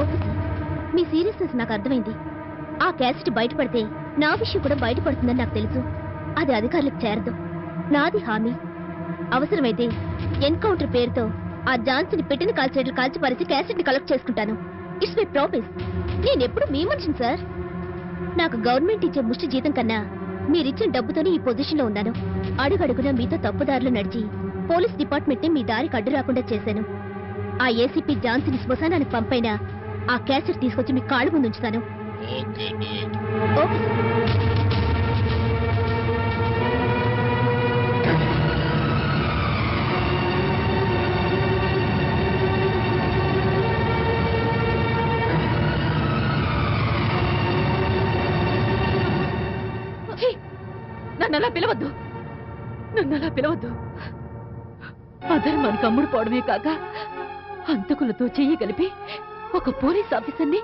Okay sir మీ seriousness నాకు అర్థమైంది. ఆ క్యాసెట్ బయటపడితే నా విషయం కూడా బయటపడుతుందని నాకు తెలుసు. అది అధికారులకు చేరదు. నాది హామీ. అవసరమైతే ఎన్కౌంటర్ పేరుతో ఆ జాన్సన్ పెట్టిన కాల్చేట్లు కాల్చి క్యాసెట్ని క్యాసెట్ కలెక్ట్ చేసుకుంటాను. It's my promise. నేను ఎప్పుడు మీ మనిషిని సార్? నాకు గవర్నమెంట్ ఇచ్చే ముష్టి జీతం కన్నా మీరిచ్చిన డబ్బుతోనే ఈ పొజిషన్లో ఉన్నాను. అడుగడుగునా మీతో తప్పుదారులు నడిచి పోలీస్ డిపార్ట్మెంట్ని మీ దారికి అడ్డు రాకుండా చేశాను. ఆ ఏసీపీ జాన్సీని శ్మశానానికి పంపైన ఆ క్యాసెట్ తీసుకొచ్చి మీ కాళ్ళు ముందు ఉంచుతాను. నన్నలా నన్ను అలా పిలవద్దు. నన్ను అలా పిలవద్దు అధర్మానికి అమ్ముడు పోవడమే కాక హంతకులతో చెయ్యి కలిపి ఒక పోలీస్ ఆఫీసర్ని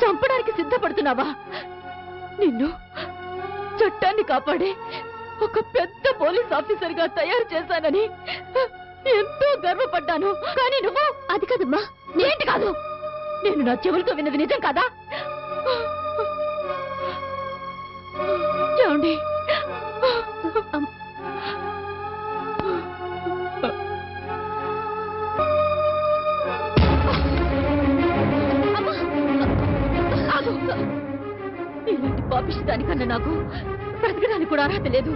చంపడానికి సిద్ధపడుతున్నావా? నిన్ను చట్టాన్ని కాపాడే ఒక పెద్ద పోలీస్ ఆఫీసర్గా తయారు చేశానని ఎంతో గర్వపడ్డాను. కానీ నువ్వు అది కాదమ్మా. ఏంటి కాదు? నేను నా చెవులతో విన్నది నిజం కాదా? ఏమండి? ఇలాంటి పాపిష్టి దానికన్నా నాకు బ్రతకడానికి కూడా అర్హత లేదు.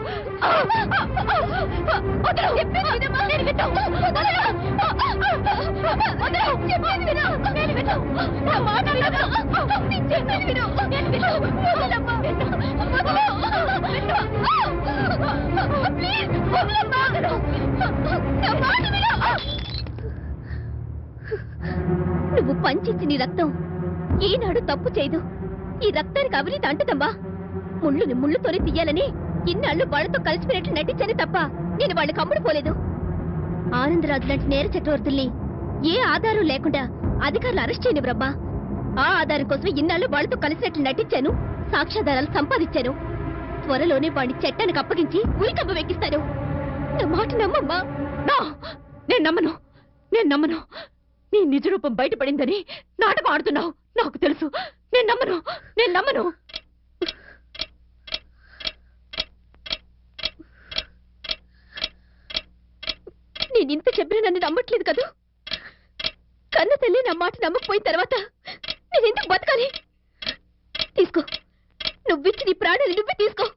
నువ్వు పంచిచ్చి నీ రక్తం ఈనాడు తప్పు చేయదు. ఈ రక్తానికి అవినీతి అంటుదమ్మా. ముళ్ళుని ముళ్ళుతోనే తీయాలని ఇన్నాళ్ళు వాళ్ళతో కలిసిపోయినట్లు నటించని తప్ప నేను వాళ్ళకి అమ్ముడు పోలేదు. ఆనందరాజు లాంటి నేర చక్రవర్తుల్ని ఏ ఆధారం లేకుండా అధికారులు అరెస్ట్ చేయనివ్వరమ్మా ఆ ఆధారం కోసం ఇన్నాళ్ళు వాళ్ళతో కలిసినట్లు నటించాను సాక్ష్యాధారాలు సంపాదించాను. త్వరలోనే వాడిని చట్టానికి అప్పగించి ఉరికబ్బ వెక్కిస్తాను. నా మాట నమ్మమ్మా. నేను నమ్మను. నేను నమ్మను. నీ నిజ రూపం బయటపడిందని నాటకం ఆడుతున్నావు. నాకు తెలుసు. నేను నమ్మను. నేను నమ్మను. నేను ఇంత చెప్పినా నన్ను నమ్మట్లేదు కదూ? కన్న తల్లి నా మాట నమ్మకపోయిన తర్వాత నేను ఎందుకు బతకాలి? తీసుకో. నువ్విచ్చి నీ ప్రాణాలు నువ్వే తీసుకో.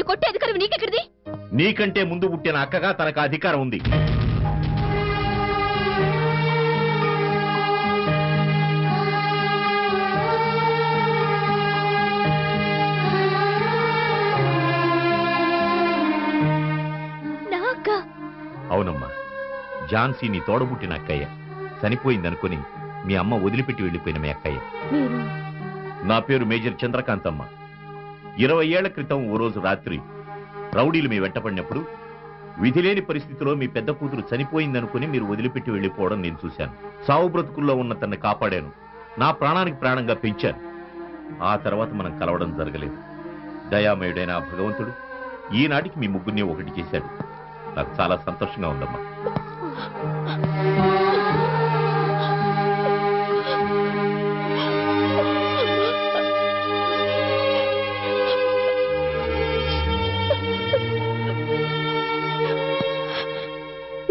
నన్ను కొట్టే అధికారం నీకెక్కడిది? నీకంటే ముందు పుట్టిన అక్కగా తనకు అధికారం ఉంది. నా అక్క. అవునమ్మా ఝాన్సీ నీ తోడబుట్టిన అక్కయ్య. చనిపోయిందనుకుని మీ అమ్మ వదిలిపెట్టి వెళ్ళిపోయిన మీ అక్కయ్య. మీరు? నా పేరు మేజర్ చంద్రకాంతమ్మ. ఇరవై ఏళ్ళ క్రితం ఓ రోజు రాత్రి రౌడీలు మీ వెంటపడినప్పుడు విధిలేని పరిస్థితిలో మీ పెద్ద కూతురు చనిపోయిందనుకుని మీరు వదిలిపెట్టి వెళ్ళిపోవడం నేను చూశాను. సావు బ్రతుకుల్లో ఉన్న తన్ని కాపాడాను. నా ప్రాణానికి ప్రాణంగా పెంచాను. ఆ తర్వాత మనం కలవడం జరగలేదు. దయామయుడైన ఆ భగవంతుడు ఈనాటికి మీ ముగ్గురిని ఒకటి చేశాడు. నాకు చాలా సంతోషంగా ఉందమ్మా.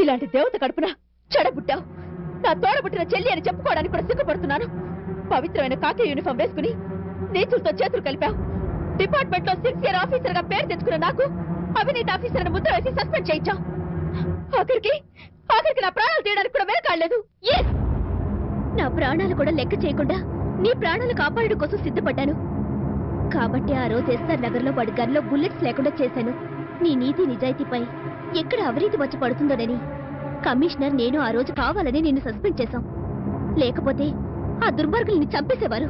ఇలాంటి దేవత కడుపున చెడబుట్టావు. నా తోడబుట్టిన చెల్లి అని చెప్పుకోవడానికి కూడా సిగ్గుపడుతున్నాను. పవిత్రమైన కాకి యూనిఫామ్ వేసుకుని నీచులతో చేతులు కలిపావు. డిపార్ట్మెంట్లో సిన్సియర్ ఆఫీసర్గా పేరు తెచ్చుకున్న నాకు అవినీతి ఆఫీసర్ అని ముద్ర వేసి సస్పెండ్ చేయించావు. ఆఖరికి ఆఖరికి నా ప్రాణాలు తీయడానికి కూడా వెనకాడలేదు నా ప్రాణాలు కూడా లెక్క చేయకుండా నీ ప్రాణాలు కాపాడడం కోసం సిద్ధపడ్డాను. కాబట్టి ఆ రోజు ఎస్ఆర్ నగర్లో వాడి గన్లో బుల్లెట్స్ లేకుండా చేశాను. నీ నీతి నిజాయితీపై ఎక్కడ అవినీతి వచ్చి పడుతుందోనని? కమిషనర్ నేను ఆ రోజు కావాలని నిన్ను సస్పెండ్ చేశాం. లేకపోతే ఆ దుర్మార్గుల్ని చంపేసేవారు.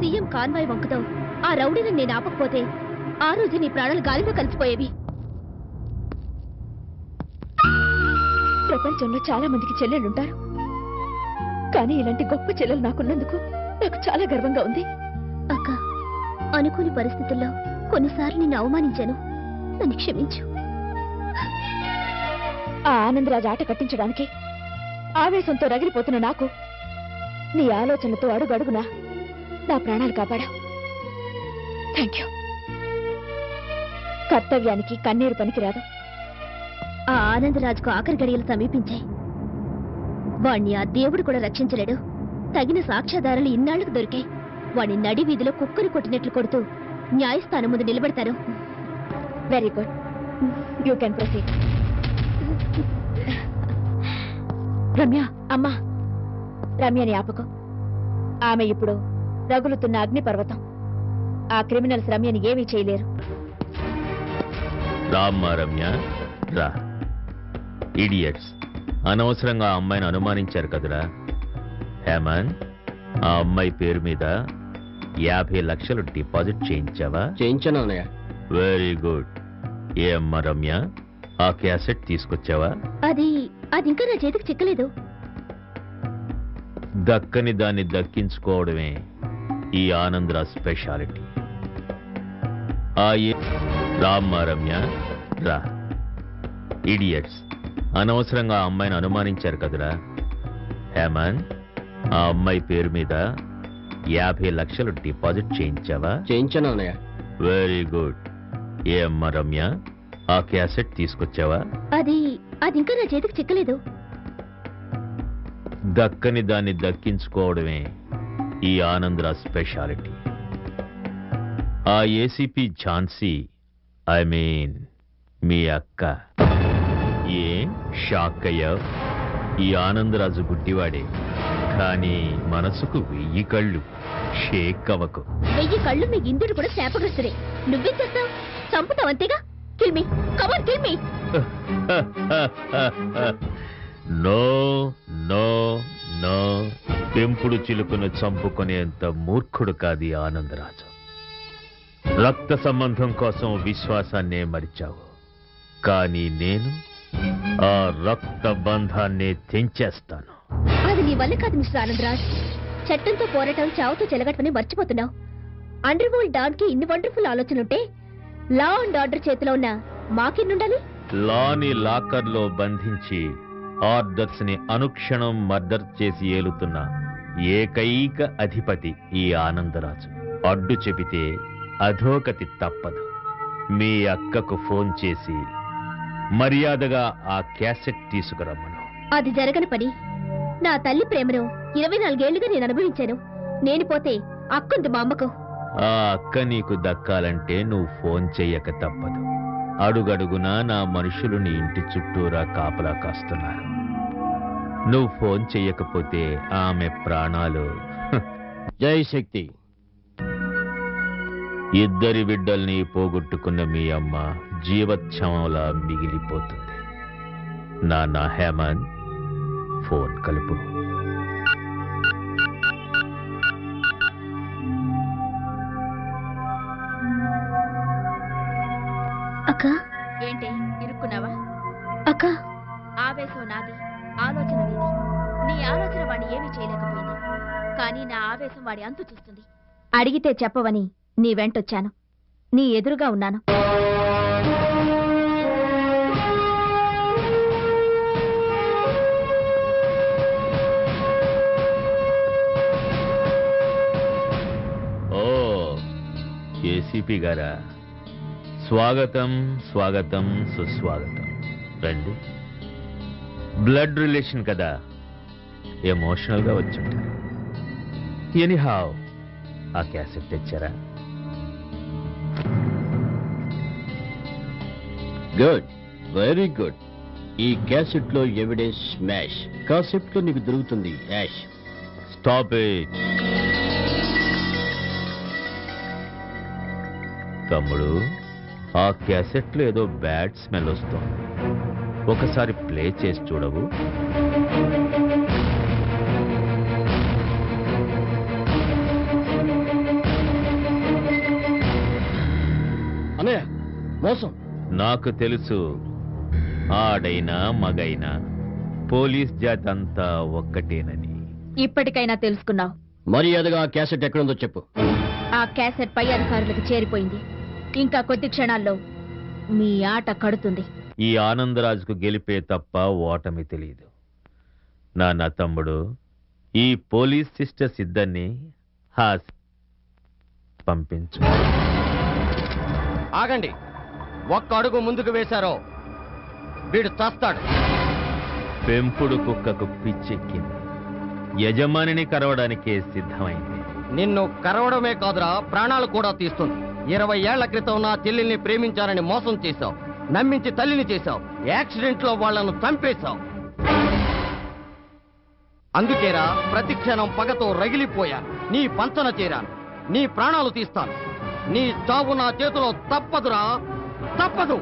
సీఎం కాన్వాయ్ వంకతో ఆ రౌడీని నేను ఆపకపోతే ఆ రోజు నీ ప్రాణాలు గాలిలో కలిసిపోయేవి. ప్రపంచంలో చాలా మందికి చెల్లెళ్ళుంటారు. కానీ ఇలాంటి గొప్ప చెల్లెలు నాకున్నందుకు నాకు చాలా గర్వంగా ఉంది. అక్క అనుకోని పరిస్థితుల్లో కొన్నిసార్లు నిన్ను అవమానించాను. నన్ను క్షమించు. ఆ ఆనందరాజు ఆట కట్టించడానికి ఆవేశంతో రగిలిపోతున్న నాకు నీ ఆలోచనలతో అడుగడుగునా నా ప్రాణాలు కాపాడా థ్యాంక్ యూ కర్తవ్యానికి కన్నీరు పనికిరాదు. ఆ ఆనందరాజుకు ఆఖరి గడియలు సమీపించాయి వాణ్ణి ఆ దేవుడు కూడా రక్షించలేడు. తగిన సాక్ష్యాధారాలు ఇన్నాళ్ళకు దొరికాయి వాణ్ణి నడి వీధిలో కుక్కరు కొట్టినట్లు కొడుతూ న్యాయస్థానం ముందు నిలబడతారు. Very good you can proceed Ramya అమ్మా. రమ్యని ఆపకు. ఆమె ఇప్పుడు రగులుతున్న అగ్నిపర్వతం. ఆ క్రిమినల్స్ రమ్యని ఏమీ చేయలేరు. రామ్మా రమ్య. రా. ఇడియట్స్. అనవసరంగా ఆ అమ్మాయిని అనుమానించారు కదరా. హేమంత్ ఆ అమ్మాయి పేరు మీద యాభై లక్షలు డిపాజిట్ చేయించావా? చేయించాను అన్నయ్య. Very good. ఏ అమ్మా రమ్య ఆ క్యాసెట్ తీసుకొచ్చావా? అది అది ఇంకా నా చేతికి చిక్కలేదు. దక్కని దాన్ని దక్కించుకోవడమే ఈ ఆనందరా స్పెషాలిటీ. ఆ ఏ- రామ్మా రమ్య రా. ఇడియట్స్ అనవసరంగా ఆ అమ్మాయిని అనుమానించారు కదరా. హేమంత్ ఆ అమ్మాయి పేరు మీద యాభై లక్షలు డిపాజిట్ చేయించావా? చేయించాను అన్నయ్య. Very good. ఏ అమ్మా రమ్య ఆ క్యాసెట్ తీసుకొచ్చావా? అది అది ఇంకా నా చేతికి చిక్కలేదు. దక్కని దాన్ని దక్కించుకోవడమే ఈ ఆనందరా స్పెషాలిటీ. ఆ ఏసీపీ ఝాన్సీ ఐ మీన్ మీ అక్క. ఏ షాక్ అయ్యావు? ఈ ఆనందరాజు గుడ్డివాడే. కానీ మనసుకు వెయ్యి కళ్ళు. షేక్ అవ్వకు. వెయ్యి కళ్ళు మీ ఇంద్రుడు కూడా శాపగ్రస్తుడే. నువ్వేం చేస్తావు? చంపుతావు అంతేగా kill me come on kill me no no no. పెంపుడు చిలుకను చంపుకునేంత మూర్ఖుడు కాది ఆనందరాజు. రక్త సంబంధం కోసం విశ్వాసాన్నే మరిచావు. కానీ నేను ఆ రక్త బంధాన్ని తెంచేస్తాను. అది నీ వల్ల కాదు మిస్టర్ ఆనందరాజ్. చట్టంతో పోరాటం చావుతో చెలగటమని మర్చిపోతున్నావు. అండర్ వరల్డ్ డాన్కి ఇన్ని వండర్ఫుల్ ఆలోచనలుంటే లా అండ్ ఆర్డర్ చేతిలో ఉన్న మాకెన్నుండాలి? లాని లాకర్లో బంధించి ఆర్డర్స్ని అనుక్షణం మర్డర్ చేసి ఏలుతున్న ఏకైక అధిపతి ఈ ఆనందరాజు. అడ్డు చెబితే అధోగతి తప్పదు. మీ అక్కకు ఫోన్ చేసి మర్యాదగా ఆ క్యాసెట్ తీసుకురమ్మను. అది జరగని పని. నా తల్లి ప్రేమను ఇరవై నాలుగేళ్ళుగా నేను అనుభవించాను. నేను పోతే అక్కుంది మా అమ్మకు. ఆ అక్క నీకు దక్కాలంటే నువ్వు ఫోన్ చెయ్యక తప్పదు. అడుగడుగునా నా మనుషులు నీ ఇంటి చుట్టూరా కాపలా కాస్తున్నారు. నువ్వు ఫోన్ చెయ్యకపోతే ఆమె ప్రాణాలు. జై శక్తి. ఇద్దరి బిడ్డల్ని పోగొట్టుకున్న మీ అమ్మ జీవచ్ఛవంలా మిగిలిపోతుంది. నాన్న హేమంత్ ఫోన్ కలుపు. అక్క? ఏంటి ఇరుక్కున్నావా? అక్క? ఆవేశం నాది ఆలోచన నీది. నీ ఆలోచన వాడిని ఏమీ చేయలేకపోయింది. కానీ నా ఆవేశం వాడి అంతు చూస్తుంది. అడిగితే చెప్పవని నీ వెంటొచ్చాను. నీ ఎదురుగా ఉన్నాను. ఓ ఏసీపీ గారా? స్వాగతం స్వాగతం సుస్వాగతం. రండి. బ్లడ్ రిలేషన్ కదా. ఎమోషనల్గా వచ్చుంటారు ఎనీహావ్ ఆ క్యాసెట్ తెచ్చారా? గుడ్. Very good. ఈ క్యాసెట్లో ఎవిడెన్స్ స్మాష్. కాసెప్ట్లో నీకు దొరుకుతుంది యాష్. స్టాప్ తమ్ముడు ఆ క్యాసెట్లో ఏదో బ్యాడ్ స్మెల్ వస్తోంది. ఒకసారి ప్లే చేసి చూడవు. అన్నయ్య మోసం. నాకు తెలుసు ఆడైనా మగైనా పోలీస్ జాతి అంతా ఒక్కటేనని. ఇప్పటికైనా తెలుసుకున్నావు. మర్యాదగా ఆ క్యాసెట్ ఎక్కడుందో చెప్పు. ఆ క్యాసెట్ పై అధికారులకు చేరిపోయింది. ఇంకా కొద్ది క్షణాల్లో మీ ఆట కడుతుంది. ఈ ఆనందరాజుకు గెలిపే తప్ప ఓటమి తెలియదు. నాన్న తమ్ముడు ఈ పోలీస్ సిస్టర్స్ ఇద్దరిని హాస్ పంపించు. ఆగండి. ఒక్క అడుగు ముందుకు వేశారో వీడు చస్తాడు. పెంపుడు కుక్కకు పిచ్చెక్కింది. యజమానిని కరవడానికే సిద్ధమైంది. నిన్ను కరవడమే కాదురా ప్రాణాలు కూడా తీస్తుంది. ఇరవై ఏళ్ళ క్రితం నా చెల్లెల్ని ప్రేమించానని మోసం చేశావు. నమ్మించి తల్లిని చేశావు. యాక్సిడెంట్లో వాళ్ళను చంపేశావు. అందుకేరా ప్రతి క్షణం పగతో రగిలిపోయాను నీ పంచన చేరాను. నీ ప్రాణాలు తీస్తాను. నీ చావు నా చేతిలో తప్పదురా. తప్పదు.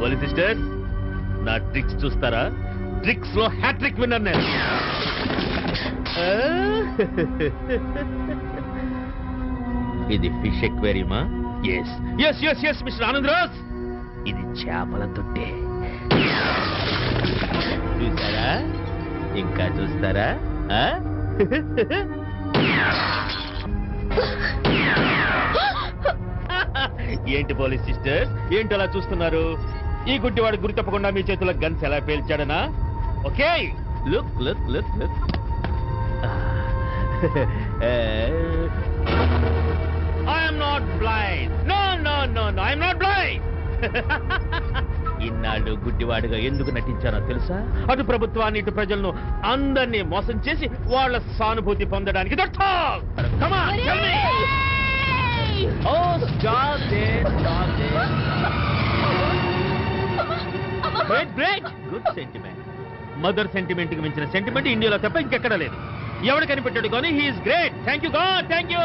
పోలీస్ సిస్టర్స్ నా ట్రిక్స్ చూస్తారా? ట్రిక్స్లో హ్యాట్రిక్ విన్నర్ నేను? ఇది fish ఎక్వేరియమా yes yes yes yes mister Anandraj ఇది చేపల తొట్టే. చూసారా? ఇంకా చూస్తారా? ఏంటి పోలీస్ సిస్టర్స్ ఏంటి అలా చూస్తున్నారు? ఈ గుడ్డివాడు గురి తప్పకుండా మీ చేతుల గన్స్ ఎలా పేల్చాడనా? Okay. Look look look look. I'm not blind no no no no I'm not blind ఇన్నాళ్ళు గుడ్డివాడిగా ఎందుకు నటించానో తెలుసా? అటు ప్రభుత్వాన్ని ఇటు ప్రజలను అందరినీ మోసం చేసి వాళ్ళ సానుభూతి పొందడానికి That's break break good sentiment mother సెంటిమెంట్కి మించిన సెంటిమెంట్ ఇండియాలో తప్ప ఇంకెక్కడ లేదు. ఎవడు కనిపెట్టాడు కానీ he's great thank you God thank you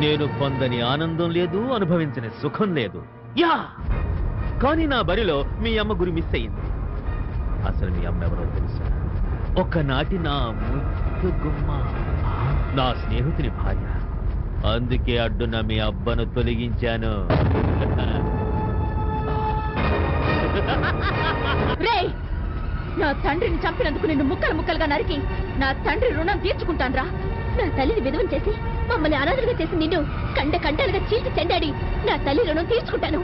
నేను పొందని ఆనందం లేదు అనుభవించని సుఖం లేదు. యా! కానీ నా బరిలో మీ అమ్మ గురి మిస్ అయింది అసలు మీ అమ్మ ఎవరో తెలుసా? ఒకనాటి నా ముద్దు గుమ్మ. నా స్నేహితుని భార్య. అందుకే అడ్డున మీ అబ్బను తొలగించాను. రేయ్ నా తండ్రిని చంపినందుకు నిన్ను ముక్కలు ముక్కలుగా నరికి నా తండ్రి రుణం తీర్చుకుంటాన్రా. నా తల్లిని విధవం చేసి మమ్మల్ని అనాథలుగా చేసి నిన్ను కండ కంటాలుగా చీల్చి చెండాడి నా తల్లి రుణం తీర్చుకుంటాను.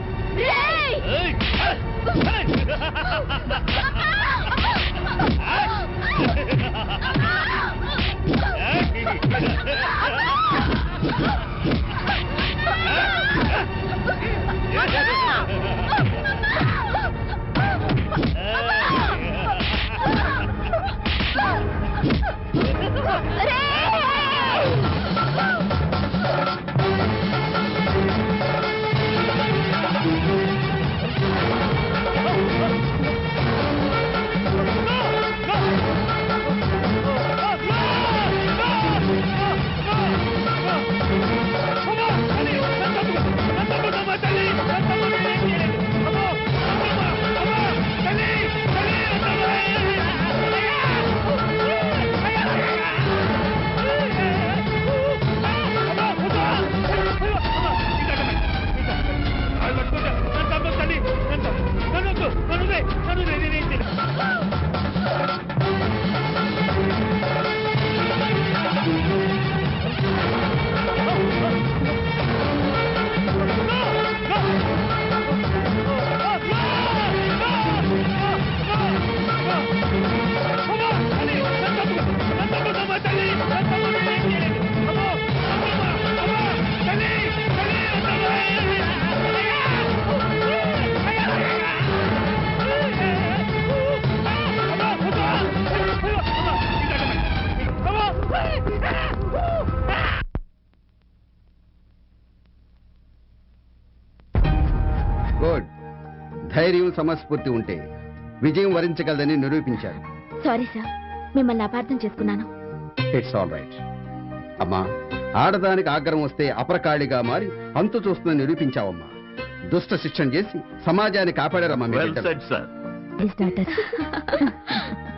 రే ధైర్యం సమస్ఫూర్తి ఉంటే విజయం వరించగలదని నిరూపించారు. సారీ సార్ మిమ్మల్ని అపార్థం చేసుకున్నాను. ఇట్స్ ఆల్ రైట్ అమ్మా ఆడదానికి ఆగ్రహం వస్తే అపరకాళిగా మారి అంతు చూస్తుందని నిరూపించావమ్మా. దుష్ట శిక్షణ చేసి సమాజాన్ని కాపాడారమ్మా మీ బిడ్డలు. సార్